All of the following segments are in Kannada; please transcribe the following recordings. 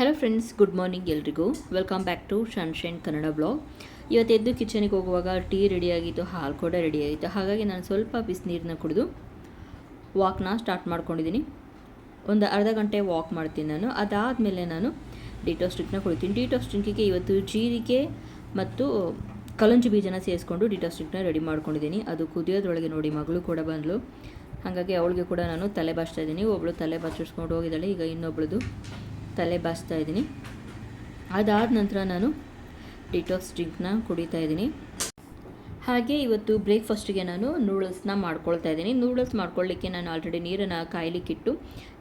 ಹಲೋ ಫ್ರೆಂಡ್ಸ್ ಗುಡ್ ಮಾರ್ನಿಂಗ್ ಎಲ್ರಿಗೂ. Welcome back to sunshine Kannada blog ಇವತ್ತು ಎದ್ದು ಕಿಚನಿಗೆ ಹೋಗುವಾಗ ಟೀ ರೆಡಿಯಾಗಿತ್ತು ಹಾಲು ಕೂಡ ರೆಡಿಯಾಗಿತ್ತು ಹಾಗಾಗಿ ನಾನು ಸ್ವಲ್ಪ ಬಿಸಿನೀರನ್ನ ಕುಡಿದು ವಾಕ್ನ ಸ್ಟಾರ್ಟ್ ಮಾಡ್ಕೊಂಡಿದ್ದೀನಿ. ಒಂದು ಅರ್ಧ ಗಂಟೆ ವಾಕ್ ಮಾಡ್ತೀನಿ ನಾನು. ಅದಾದಮೇಲೆ ನಾನು ಡೀಟೋಸ್ ಡ್ರಿಂಕ್ನ ಕುಡಿತೀನಿ. ಡೀಟೋಸ್ ಡ್ರಿಂಕಿಗೆ ಇವತ್ತು ಜೀರಿಗೆ ಮತ್ತು ಕಲಂಜಿ ಬೀಜನ ಸೇರಿಸ್ಕೊಂಡು ಡೀಟೋಸ್ ಡ್ರಿಂಕ್ನ ರೆಡಿ ಮಾಡ್ಕೊಂಡಿದ್ದೀನಿ. ಅದು ಕುದಿಯೋದ್ರೊಳಗೆ ನೋಡಿ ಮಗಳು ಕೂಡ ಬಂದಳು ಹಾಗಾಗಿ ಅವಳಿಗೆ ಕೂಡ ನಾನು ತಲೆ ಬಾಚ್ತಾ ಇದ್ದೀನಿ. ಒಬ್ಬಳು ತಲೆ ಬಾಚಿಸ್ಕೊಂಡು ಹೋಗಿದ್ದಾಳೆ. ಈಗ ಇನ್ನೊಬ್ಳದು ತಲೆ ಬಾಚ್ತಾ ಇದ್ದೀನಿ. ಅದಾದ ನಂತರ ನಾನು ಡಿಟಾಕ್ಸ್ ಡ್ರಿಂಕ್ನ ಕುಡಿತಾ ಇದ್ದೀನಿ. ಹಾಗೆ ಇವತ್ತು ಬ್ರೇಕ್ಫಾಸ್ಟಿಗೆ ನಾನು ನೂಡಲ್ಸ್ನ ಮಾಡ್ಕೊಳ್ತಾ ಇದ್ದೀನಿ. ನೂಡಲ್ಸ್ ಮಾಡ್ಕೊಳ್ಳಿಕ್ಕೆ ನಾನು ಆಲ್ರೆಡಿ ನೀರನ್ನು ಕಾಯಲಿಕ್ಕಿಟ್ಟು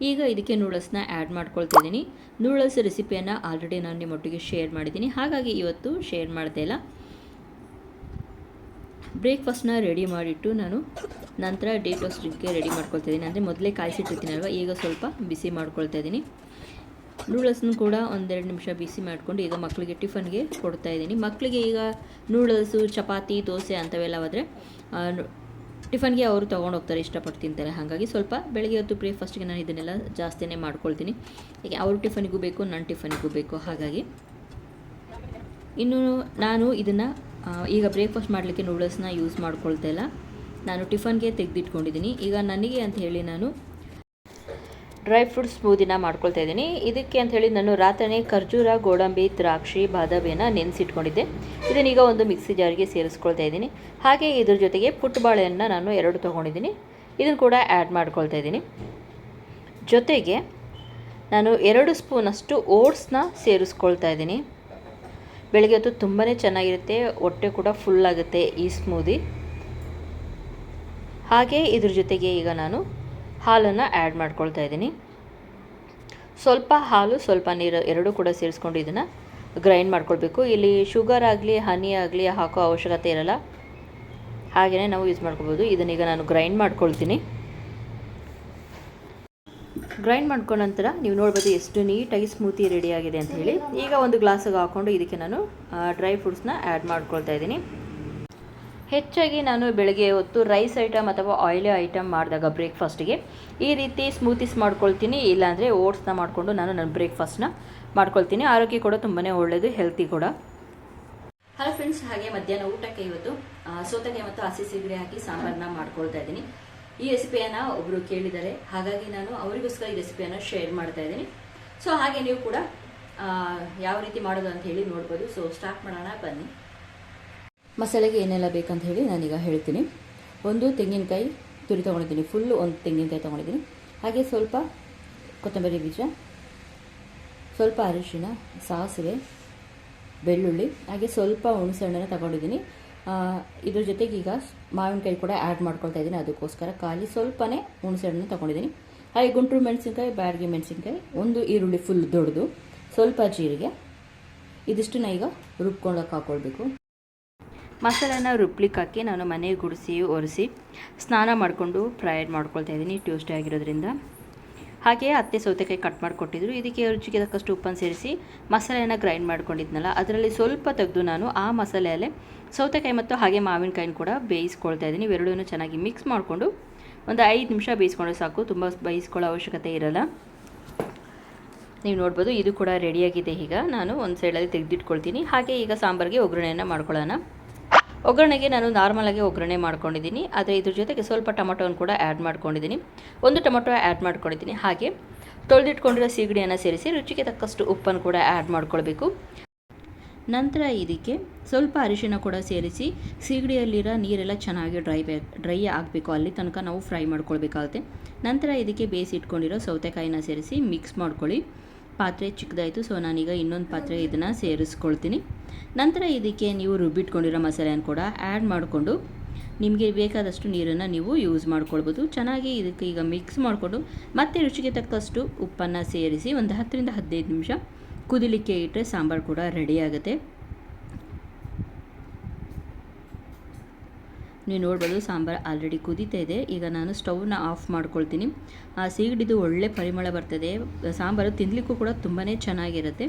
ಈಗ ಇದಕ್ಕೆ ನೂಡಲ್ಸ್ನ ಆ್ಯಡ್ ಮಾಡ್ಕೊಳ್ತಾ ಇದ್ದೀನಿ. ನೂಡಲ್ಸ್ ರೆಸಿಪಿಯನ್ನು ಆಲ್ರೆಡಿ ನಾನು ನಿಮ್ಮೊಟ್ಟಿಗೆ ಶೇರ್ ಮಾಡಿದ್ದೀನಿ. ಹಾಗಾಗಿ ಇವತ್ತು ಶೇರ್ ಮಾಡ್ತಾ ಇಲ್ಲ. ಬ್ರೇಕ್ಫಾಸ್ಟ್ನ ರೆಡಿ ಮಾಡಿಟ್ಟು ನಾನು ನಂತರ ಡೇಟೋಸ್ ಡ್ರಿಂಕ್ಗೆ ರೆಡಿ ಮಾಡ್ಕೊಳ್ತಾ ಇದ್ದೀನಿ. ಅಂದರೆ ಮೊದಲೇ ಕಾಯಿಸಿಟ್ಟಿರ್ತೀನಲ್ವ, ಈಗ ಸ್ವಲ್ಪ ಬಿಸಿ ಮಾಡ್ಕೊಳ್ತಾ ಇದ್ದೀನಿ. ನೂಡಲ್ಸ್ನ ಕೂಡ ಒಂದೆರಡು ನಿಮಿಷ ಬಿಸಿ ಮಾಡಿಕೊಂಡು ಈಗ ಮಕ್ಕಳಿಗೆ ಟಿಫನ್ಗೆ ಕೊಡ್ತಾ ಇದ್ದೀನಿ. ಮಕ್ಕಳಿಗೆ ಈಗ ನೂಡಲ್ಸು, ಚಪಾತಿ, ದೋಸೆ ಅಂಥವೆಲ್ಲ ಆದರೆ ಟಿಫನ್ಗೆ ಅವರು ತೊಗೊಂಡು ಹೋಗ್ತಾರೆ, ಇಷ್ಟಪಟ್ಟು ತಿಂತಾರೆ. ಹಾಗಾಗಿ ಸ್ವಲ್ಪ ಬೆಳಗ್ಗೆ ಹೊತ್ತು ಬ್ರೇಕ್ಫಾಸ್ಟ್ಗೆ ನಾನು ಇದನ್ನೆಲ್ಲ ಜಾಸ್ತಿನೇ ಮಾಡ್ಕೊಳ್ತೀನಿ. ಈಗ ಅವ್ರ ಟಿಫನಿಗೂ ಬೇಕು ನನ್ನ ಟಿಫನಿಗೂ ಬೇಕು. ಹಾಗಾಗಿ ಇನ್ನು ನಾನು ಇದನ್ನು ಈಗ ಬ್ರೇಕ್ಫಾಸ್ಟ್ ಮಾಡಲಿಕ್ಕೆ ನೂಡಲ್ಸ್ನ ಯೂಸ್ ಮಾಡ್ಕೊಳ್ತಾ ಇಲ್ಲ. ನಾನು ಟಿಫನ್ಗೆ ತೆಗೆದಿಟ್ಕೊಂಡಿದ್ದೀನಿ. ಈಗ ನನಗೆ ಅಂತ ಹೇಳಿ ನಾನು ಡ್ರೈ ಫ್ರೂಟ್ ಸ್ಮೂದಿನ ಮಾಡ್ಕೊಳ್ತಾ ಇದ್ದೀನಿ. ಇದಕ್ಕೆ ಅಂತ ಹೇಳಿ ನಾನು ರಾತ್ರಿನೇ ಖರ್ಜೂರ, ಗೋಡಂಬಿ, ದ್ರಾಕ್ಷಿ, ಬಾದಾಮಿಯನ್ನು ನೆನೆಸಿಟ್ಕೊಂಡಿದ್ದೆ. ಇದನ್ನೀಗ ಒಂದು ಮಿಕ್ಸಿ ಜಾರಿಗೆ ಸೇರಿಸ್ಕೊಳ್ತಾ ಇದ್ದೀನಿ. ಹಾಗೆ ಇದ್ರ ಜೊತೆಗೆ ಪುಟ್ಟಬಾಳೆಯನ್ನು ನಾನು ಎರಡು ತೊಗೊಂಡಿದ್ದೀನಿ. ಇದನ್ನು ಕೂಡ ಆ್ಯಡ್ ಮಾಡ್ಕೊಳ್ತಾ ಇದ್ದೀನಿ. ಜೊತೆಗೆ ನಾನು ಎರಡು ಸ್ಪೂನಷ್ಟು ಓಟ್ಸ್ನ ಸೇರಿಸ್ಕೊಳ್ತಾ ಇದ್ದೀನಿ. ಬೆಳಗ್ಗೆ ಹೊತ್ತು ತುಂಬಾ ಚೆನ್ನಾಗಿರುತ್ತೆ. ಹೊಟ್ಟೆ ಕೂಡ ಫುಲ್ ಆಗುತ್ತೆ ಈ ಸ್ಮೂದಿ. ಹಾಗೆ ಇದ್ರ ಜೊತೆಗೆ ಈಗ ನಾನು ಹಾಲನ್ನು ಆ್ಯಡ್ ಮಾಡ್ಕೊಳ್ತಾ ಇದ್ದೀನಿ. ಸ್ವಲ್ಪ ಹಾಲು, ಸ್ವಲ್ಪ ನೀರು ಎರಡೂ ಕೂಡ ಸೇರಿಸ್ಕೊಂಡು ಇದನ್ನು ಗ್ರೈಂಡ್ ಮಾಡ್ಕೊಳ್ಬೇಕು. ಇಲ್ಲಿ ಶುಗರ್ ಆಗಲಿ ಹನಿ ಆಗಲಿ ಹಾಕೋ ಅವಶ್ಯಕತೆ ಇರಲ್ಲ. ಹಾಗೆಯೇ ನಾವು ಯೂಸ್ ಮಾಡ್ಕೋಬೋದು ಇದನ್ನೀಗ ನಾನು ಗ್ರೈಂಡ್ ಮಾಡ್ಕೊಳ್ತೀನಿ. ಗ್ರೈಂಡ್ ಮಾಡ್ಕೊಂಡ ನಂತರ ನೀವು ನೋಡ್ಬೋದು ಎಷ್ಟು ನೀಟಾಗಿ ಸ್ಮೂತಿ ರೆಡಿಯಾಗಿದೆ ಅಂತ ಹೇಳಿ. ಈಗ ಒಂದು ಗ್ಲಾಸಿಗೆ ಹಾಕ್ಕೊಂಡು ಇದಕ್ಕೆ ನಾನು ಡ್ರೈ ಫ್ರೂಟ್ಸ್ನ ಆ್ಯಡ್ ಮಾಡ್ಕೊಳ್ತಾ ಇದ್ದೀನಿ. ಹೆಚ್ಚಾಗಿ ನಾನು ಬೆಳಗ್ಗೆ ಹೊತ್ತು ರೈಸ್ ಐಟಮ್ ಅಥವಾ ಆಯಿಲಿ ಐಟಮ್ ಮಾಡಿದಾಗ ಬ್ರೇಕ್ಫಾಸ್ಟಿಗೆ, ಈ ರೀತಿ ಸ್ಮೂತೀಸ್ ಮಾಡ್ಕೊಳ್ತೀನಿ, ಇಲ್ಲಾಂದರೆ ಓಟ್ಸ್ನ ಮಾಡಿಕೊಂಡು ನಾನು ನನ್ನ ಬ್ರೇಕ್ಫಾಸ್ಟ್ನ ಮಾಡ್ಕೊಳ್ತೀನಿ. ಆರೋಗ್ಯ ಕೂಡ ತುಂಬಾ ಒಳ್ಳೆಯದು ಹೆಲ್ತಿ ಕೂಡ. ಹಲೋ ಫ್ರೆಂಡ್ಸ್, ಹಾಗೆ ಮಧ್ಯಾಹ್ನ ಊಟಕ್ಕೆ ಇವತ್ತು ಸೋತನೆ ಮತ್ತು ಹಸಿ ಸಿಗಡಿ ಹಾಕಿ ಸಾಂಬಾರನ್ನ ಮಾಡ್ಕೊಳ್ತಾ ಇದ್ದೀನಿ. ಈ ರೆಸಿಪಿಯನ್ನು ಒಬ್ಬರು ಕೇಳಿದ್ದಾರೆ, ಹಾಗಾಗಿ ನಾನು ಅವರಿಗೋಸ್ಕರ ಈ ರೆಸಿಪಿಯನ್ನು ಶೇರ್ ಮಾಡ್ತಾ ಇದ್ದೀನಿ. ಸೊ, ಹಾಗೆ ನೀವು ಕೂಡ ಯಾವ ರೀತಿ ಮಾಡೋದು ಅಂತ ಹೇಳಿ ನೋಡ್ಬೋದು. ಸೊ ಸ್ಟಾರ್ಟ್ ಮಾಡೋಣ, ಬನ್ನಿ. ಮಸಾಲೆಗೆ ಏನೆಲ್ಲ ಬೇಕಂತ ಹೇಳಿ ನಾನೀಗ ಹೇಳ್ತೀನಿ. ಒಂದು ತೆಂಗಿನಕಾಯಿ ತುರಿ ತೊಗೊಂಡಿದ್ದೀನಿ. ಫುಲ್ಲು ಒಂದು ತೆಂಗಿನಕಾಯಿ ತೊಗೊಂಡಿದ್ದೀನಿ. ಹಾಗೆ ಸ್ವಲ್ಪ ಕೊತ್ತಂಬರಿ ಬೀಜ, ಸ್ವಲ್ಪ ಅರಿಶಿನ, ಸಾಸಿವೆ, ಬೆಳ್ಳುಳ್ಳಿ, ಹಾಗೆ ಸ್ವಲ್ಪ ಹುಣಸೆಹಣ್ಣನ್ನು ತಗೊಂಡಿದ್ದೀನಿ. ಇದ್ರ ಜೊತೆಗೆ ಈಗ ಮಾವಿನಕಾಯಿ ಕೂಡ ಆ್ಯಡ್ ಮಾಡ್ಕೊಳ್ತಾ ಇದ್ದೀನಿ. ಅದಕ್ಕೋಸ್ಕರ ಖಾಲಿ ಸ್ವಲ್ಪನೇ ಹುಣಸೆಹಣ್ಣು ತೊಗೊಂಡಿದ್ದೀನಿ. ಹಾಗೆ ಗುಂಟೂರು ಮೆಣಸಿನ್ಕಾಯಿ, ಬ್ಯಾಡ್ಗೆ ಮೆಣಸಿನ್ಕಾಯಿ, ಒಂದು ಈರುಳ್ಳಿ ಫುಲ್ ದೊಡ್ಡದು. ಸ್ವಲ್ಪ ಜೀರಿಗೆ. ಇದಿಷ್ಟನ್ನ ಈಗ ರುಬ್ಕೊಳ್ಳೋಕೆ ಹಾಕ್ಕೊಳ್ಬೇಕು ಮಸಾಲೆನ ರುಬ್ಲಿಕ್ಕೆ ಹಾಕಿ ನಾನು ಮನೆಗೆ ಗುಡಿಸಿ ಒರೆಸಿ ಸ್ನಾನ ಮಾಡಿಕೊಂಡು ಫ್ರೈಡ್ ಮಾಡ್ಕೊಳ್ತಾ ಇದ್ದೀನಿ ಟ್ಯೂಸ್ಡೇ ಆಗಿರೋದ್ರಿಂದ. ಹಾಗೆ ಅತ್ತೆ ಸೌತೆಕಾಯಿ ಕಟ್ ಮಾಡಿಕೊಟ್ಟಿದ್ರು. ಇದಕ್ಕೆ ರುಚಿಗೆ ತಕ್ಕಷ್ಟು ಉಪ್ಪನ್ನು ಸೇರಿಸಿ ಮಸಾಲೆಯನ್ನು ಗ್ರೈಂಡ್ ಮಾಡ್ಕೊಂಡಿದ್ನಲ್ಲ, ಅದರಲ್ಲಿ ಸ್ವಲ್ಪ ತೆಗೆದು ನಾನು ಆ ಮಸಾಲೆಯಲ್ಲೇ ಸೌತೆಕಾಯಿ ಮತ್ತು ಹಾಗೆ ಮಾವಿನಕಾಯಿನ ಕೂಡ ಬೇಯಿಸ್ಕೊಳ್ತಾ ಇದ್ದೀನಿ. ಇವೆರಡೂ ಚೆನ್ನಾಗಿ ಮಿಕ್ಸ್ ಮಾಡಿಕೊಂಡು ಒಂದು ಐದು ನಿಮಿಷ ಬೇಯಿಸ್ಕೊಂಡ್ರೆ ಸಾಕು, ತುಂಬ ಬೇಯಿಸ್ಕೊಳ್ಳೋ ಅವಶ್ಯಕತೆ ಇರಲ್ಲ. ನೀವು ನೋಡ್ಬೋದು ಇದು ಕೂಡ ರೆಡಿಯಾಗಿದೆ ಈಗ ನಾನು ಒಂದು ಸೈಡಲ್ಲಿ ತೆಗೆದಿಟ್ಕೊಳ್ತೀನಿ. ಹಾಗೆ ಈಗ ಸಾಂಬಾರಿಗೆ ಒಗ್ಗರಣೆಯನ್ನು ಮಾಡ್ಕೊಳ್ಳೋಣ. ಒಗ್ಗರಣೆಗೆ ನಾನು ನಾರ್ಮಲಾಗಿ ಒಗ್ಗರಣೆ ಮಾಡ್ಕೊಂಡಿದ್ದೀನಿ. ಆದರೆ ಇದ್ರ ಜೊತೆಗೆ ಸ್ವಲ್ಪ ಟೊಮೊಟೊವನ್ನು ಕೂಡ ಆ್ಯಡ್ ಮಾಡ್ಕೊಂಡಿದ್ದೀನಿ. ಒಂದು ಟೊಮೊಟೊ ಆ್ಯಡ್ ಮಾಡ್ಕೊಂಡಿದ್ದೀನಿ. ಹಾಗೆ ತೊಳೆದಿಟ್ಕೊಂಡಿರೋ ಸೀಗಡಿಯನ್ನು ಸೇರಿಸಿ ರುಚಿಗೆ ತಕ್ಕಷ್ಟು ಉಪ್ಪನ್ನು ಕೂಡ ಆ್ಯಡ್ ಮಾಡ್ಕೊಳ್ಬೇಕು. ನಂತರ ಇದಕ್ಕೆ ಸ್ವಲ್ಪ ಅರಿಶಿನ ಕೂಡ ಸೇರಿಸಿ ಸೀಗಡಿಯಲ್ಲಿರೋ ನೀರೆಲ್ಲ ಚೆನ್ನಾಗಿ ಡ್ರೈ ಡ್ರೈ ಆಗಬೇಕು. ಅಲ್ಲಿ ತನಕ ನಾವು ಫ್ರೈ ಮಾಡ್ಕೊಳ್ಬೇಕಾಗುತ್ತೆ. ನಂತರ ಇದಕ್ಕೆ ಬೇಯಿಸಿಟ್ಕೊಂಡಿರೋ ಸೌತೆಕಾಯಿನ ಸೇರಿಸಿ ಮಿಕ್ಸ್ ಮಾಡ್ಕೊಳ್ಳಿ. ಪಾತ್ರೆ ಚಿಕ್ಕದಾಯಿತು ಸೊ ನಾನೀಗ ಇನ್ನೊಂದು ಪಾತ್ರೆ ಇದನ್ನು ಸೇರಿಸ್ಕೊಳ್ತೀನಿ. ನಂತರ ಇದಕ್ಕೆ ನೀವು ರುಬ್ಬಿಟ್ಕೊಂಡಿರೋ ಮಸಾಲೆಯನ್ನು ಕೂಡ ಆ್ಯಡ್ ಮಾಡಿಕೊಂಡು, ನಿಮಗೆ ಬೇಕಾದಷ್ಟು ನೀರನ್ನು ನೀವು ಯೂಸ್ ಮಾಡ್ಕೊಳ್ಬೋದು. ಚೆನ್ನಾಗಿ ಇದಕ್ಕೆ ಈಗ ಮಿಕ್ಸ್ ಮಾಡಿಕೊಂಡು, ಮತ್ತೆ ರುಚಿಗೆ ತಕ್ಕಷ್ಟು ಉಪ್ಪನ್ನು ಸೇರಿಸಿ ಒಂದು ಹತ್ತರಿಂದ ಹದಿನೈದು ನಿಮಿಷ ಕುದಿಲಿಕ್ಕೆ ಇಟ್ಟರೆ ಸಾಂಬಾರು ಕೂಡ ರೆಡಿ ಆಗುತ್ತೆ. ನೀವು ನೋಡ್ಬೋದು, ಸಾಂಬಾರು ಆಲ್ರೆಡಿ ಕುದೀತಾ ಇದೆ. ಈಗ ನಾನು ಸ್ಟವ್ನ ಆಫ್ ಮಾಡ್ಕೊಳ್ತೀನಿ. ಆ ಸೀಗಡಿದು ಒಳ್ಳೆ ಪರಿಮಳ ಬರ್ತದೆ. ಸಾಂಬಾರು ತಿನ್ನಲಿಕ್ಕೂ ಕೂಡ ತುಂಬಾ ಚೆನ್ನಾಗಿರುತ್ತೆ.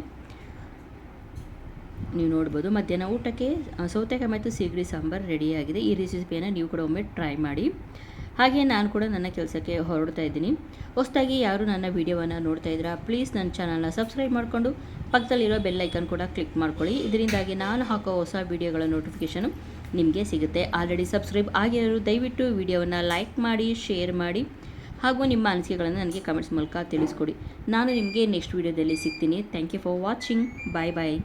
ನೀವು ನೋಡ್ಬೋದು. ಮಧ್ಯಾಹ್ನ ಊಟಕ್ಕೆ ಸೌತೆಕಾಯಿ ಮತ್ತು ಸೀಗಡಿ ಸಾಂಬಾರು ರೆಡಿಯಾಗಿದೆ ಈ ರೆಸಿಪಿಯನ್ನು ನೀವು ಕೂಡ ಒಮ್ಮೆ ಟ್ರೈ ಮಾಡಿ. ಹಾಗೆ ನಾನು ಕೂಡ ನನ್ನ ಕೆಲಸಕ್ಕೆ ಹೊರಡ್ತಾ ಇದ್ದೀನಿ. ಹೊಸದಾಗಿ ಯಾರು ನನ್ನ ವೀಡಿಯೋವನ್ನು ನೋಡ್ತಾ ಇದ್ದೀರಾ ಪ್ಲೀಸ್ ನನ್ನ ಚಾನಲ್ನ ಸಬ್ಸ್ಕ್ರೈಬ್ ಮಾಡಿಕೊಂಡು, ಪಕ್ಕದಲ್ಲಿರೋ ಬೆಲ್ಲೈಕನ್ ಕೂಡ ಕ್ಲಿಕ್ ಮಾಡ್ಕೊಳ್ಳಿ. ಇದರಿಂದಾಗಿ ನಾನು ಹಾಕೋ ಹೊಸ ವಿಡಿಯೋಗಳ ನೋಟಿಫಿಕೇಷನು ನಿಮಗೆ ಸಿಗುತ್ತೆ. ಆಲ್ರೆಡಿ ಸಬ್ಸ್ಕ್ರೈಬ್ ಆಗಿರೋರು ದಯವಿಟ್ಟು ವಿಡಿಯೋವನ್ನು ಲೈಕ್ ಮಾಡಿ ಶೇರ್ ಮಾಡಿ ಹಾಗೂ ನಿಮ್ಮ ಅನಿಸಿಕೆಗಳನ್ನು ನನಗೆ ಕಮೆಂಟ್ಸ್ ಮೂಲಕ ತಿಳಿಸ್ಕೊಡಿ. ನಾನು ನಿಮಗೆ ನೆಕ್ಸ್ಟ್ ವಿಡಿಯೋದಲ್ಲಿ ಸಿಗ್ತೀನಿ. Thank you for watching bye bye